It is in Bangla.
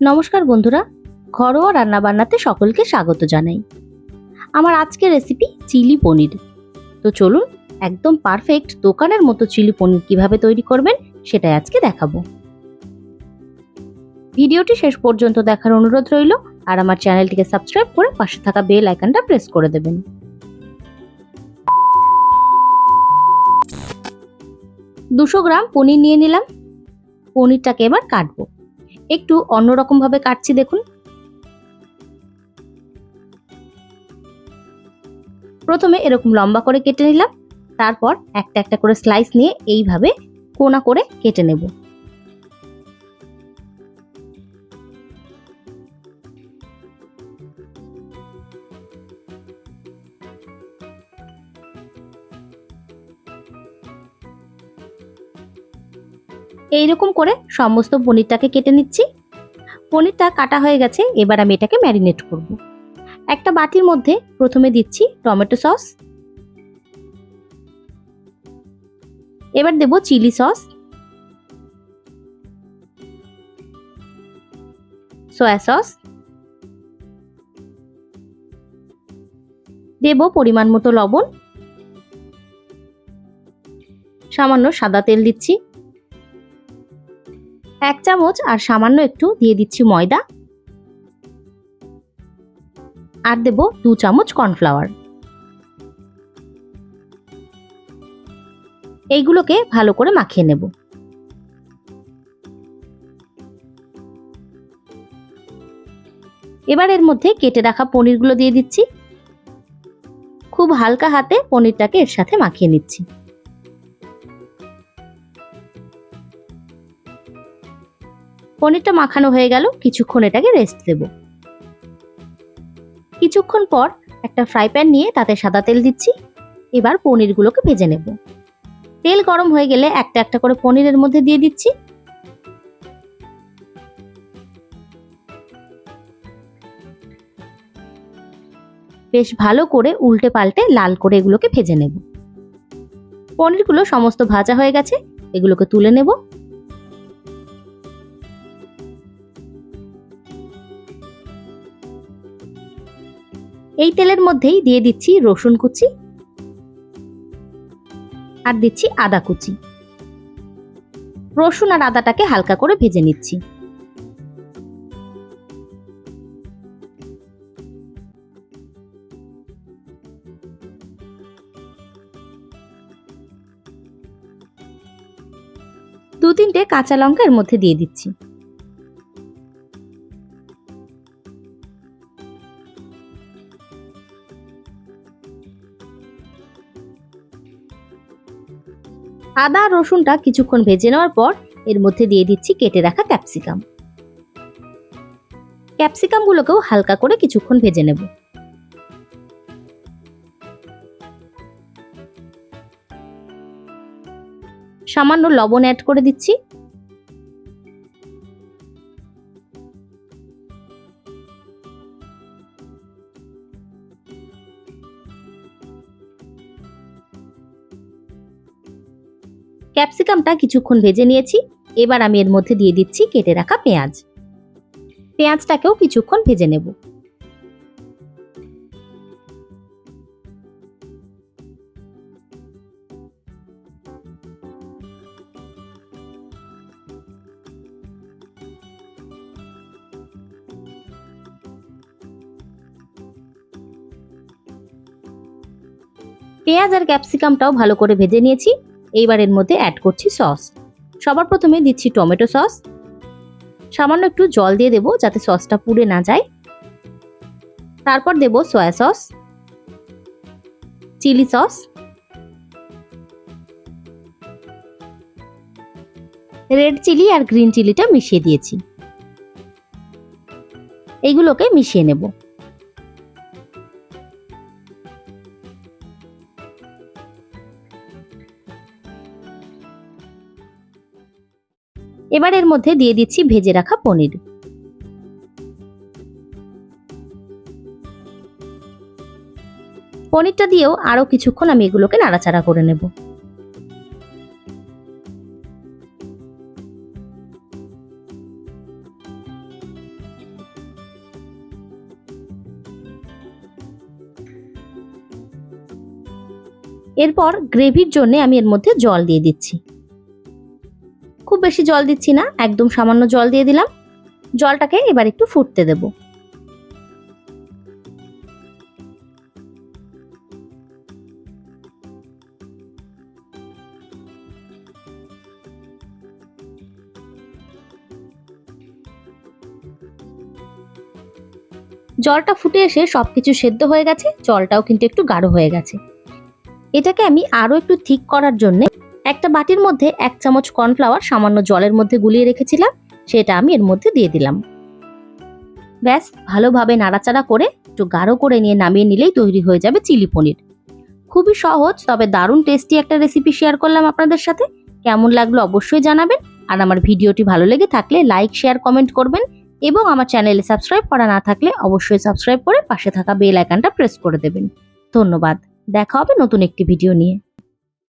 নমস্কার বন্ধুরা, ঘরোয়া রান্নাবান্নাতে সকলকে স্বাগত জানাই। আমার আজকের রেসিপি চিলি পনির। তো চলুন, একদম পারফেক্ট দোকানের মতো চিলি পনির কীভাবে তৈরি করবেন সেটাই আজকে দেখাবো। ভিডিওটি শেষ পর্যন্ত দেখার অনুরোধ রইল, আর আমার চ্যানেলটিকে সাবস্ক্রাইব করে পাশে থাকা বেল আইকনটা প্রেস করে দেবেন। দুশো গ্রাম পনির নিয়ে নিলাম। পনিরটাকে এবার কাটবো। একটু অন্যরকম ভাবে কাটছি, দেখুন। প্রথমে এরকম লম্বা করে কেটে নিলাম, তারপর একটা একটা করে স্লাইস নিয়ে এইভাবে কোনা করে কেটে নেব। এইরকম করে সমস্ত পনিরটাকে কেটে নিচ্ছি। পনিরটা কাটা হয়ে গেছে, এবার আমি এটাকে ম্যারিনেট করব। একটা বাটির মধ্যে প্রথমে দিচ্ছি টমেটো সস। এবার দেব চিলি সস। Soya sauce. দেব পরিমাণ মতো লবণ। সামান্য সাদা তেল দিচ্ছি। এক চামচ আর সামান্য একটু দিয়ে দিচ্ছি ময়দা। আর দেব দু চামচ কর্নফ্লাওয়ার। এইগুলোকে ভালো করে মাখিয়ে নেব। এবার এর মধ্যে কেটে রাখা পনিরগুলো দিয়ে দিচ্ছি। খুব হালকা হাতে পনিরটাকে এর সাথে মাখিয়ে নিচ্ছি। পনিরটা মাখানো হয়ে গেল, কিছুক্ষণ এটাকে রেস্ট দেব। কিছুক্ষণ পর একটা ফ্রাই প্যান নিয়ে তাতে সাদা তেল দিচ্ছি, এবার পনিরগুলোকে ভেজে নেব। তেল গরম হয়ে গেলে একটা একটা করে পনিরের মধ্যে দিয়ে দিচ্ছি। বেশ ভালো করে উল্টে পাল্টে লাল করে এগুলোকে ভেজে নেব। পনিরগুলো সমস্ত ভাজা হয়ে গেছে, এগুলোকে তুলে নেব। এই তেলের মধ্যেই দিয়ে দিচ্ছি রসুন কুচি আর দিচ্ছি আদা কুচি। রসুন আর আদাটাকে হালকা করে ভেজে নিচ্ছি। দু তিনটে কাঁচা লঙ্কা এর মধ্যে দিয়ে দিচ্ছি। আদা, রসুনটা কিছুক্ষণ ভেজে নেওয়ার পর এর মধ্যে দিয়ে দিচ্ছি কেটে রাখা ক্যাপসিকাম। ক্যাপসিকামগুলোকেও হালকা করে কিছুক্ষণ ভেজে নেব। সামান্য লবণ অ্যাড করে দিচ্ছি। ক্যাপসিকামটা কিছুক্ষণ ভেজে নিয়েছি। এবার আমি এর মধ্যে দিয়ে দিচ্ছি কেটে রাখা পেঁয়াজ। পেঁয়াজটাকেও কিছুক্ষণ ভেজে নেব। পেঁয়াজ আর ক্যাপসিকামটাও ভালো করে ভেজে নিয়েছি। এইবার এর মধ্যে অ্যাড করছি সস সবার প্রথমে দিচ্ছি টমেটো সস সামান্য একটু জল দিয়ে দেবো যাতে সসটা পুড়ে না যায়। তারপর দেব soya sauce chilli sauce red chilli আর গ্রিন চিলিটা মিশিয়ে দিয়েছি। এইগুলোকে মিশিয়ে নেব। এবার এর মধ্যে দিয়ে দিচ্ছি ভেজে রাখা পনির। পনিরটা দিয়েও আরও কিছুক্ষণ আমি এগুলোকে নাড়াচাড়া করে নেব। এরপর গ্রেভির জন্য আমি এর মধ্যে জল দিয়ে দিচ্ছি। খুব বেশি জল দিচ্ছি না, একদম সামান্য জল দিয়ে দিলাম। জলটাকে এবার একটু ফুটতে দেব। জলটা ফুটে এসে সবকিছু সেদ্ধ হয়ে গেছে, জলটাও কিন্তু একটু গাঢ় হয়ে গেছে। এটাকে আমি আরও একটু ঠিক করার জন্য একটা বাটির মধ্যে এক চামচ কর্নফ্লাওয়ার সামান্য জলের মধ্যে গুলিয়ে রেখেছিলাম, সেটা আমি এর মধ্যে দিয়ে দিলাম। ব্যাস, ভালোভাবে নাড়াচাড়া করে একটু গাঢ় করে নিয়ে নামিয়ে নিলেই তৈরি হয়ে যাবে চিলি পনির। খুবই সহজ, তবে দারুণ টেস্টি একটা রেসিপি শেয়ার করলাম আপনাদের সাথে। কেমন লাগল অবশ্যই জানাবেন, আর আমার ভিডিওটি ভালো লেগে থাকলে লাইক শেয়ার কমেন্ট করবেন, এবং আমার চ্যানেলে সাবস্ক্রাইব করা না থাকলে অবশ্যই সাবস্ক্রাইব করে পাশে থাকা বেল আইকনটা প্রেস করে দেবেন। ধন্যবাদ, দেখা হবে নতুন একটি ভিডিও নিয়ে।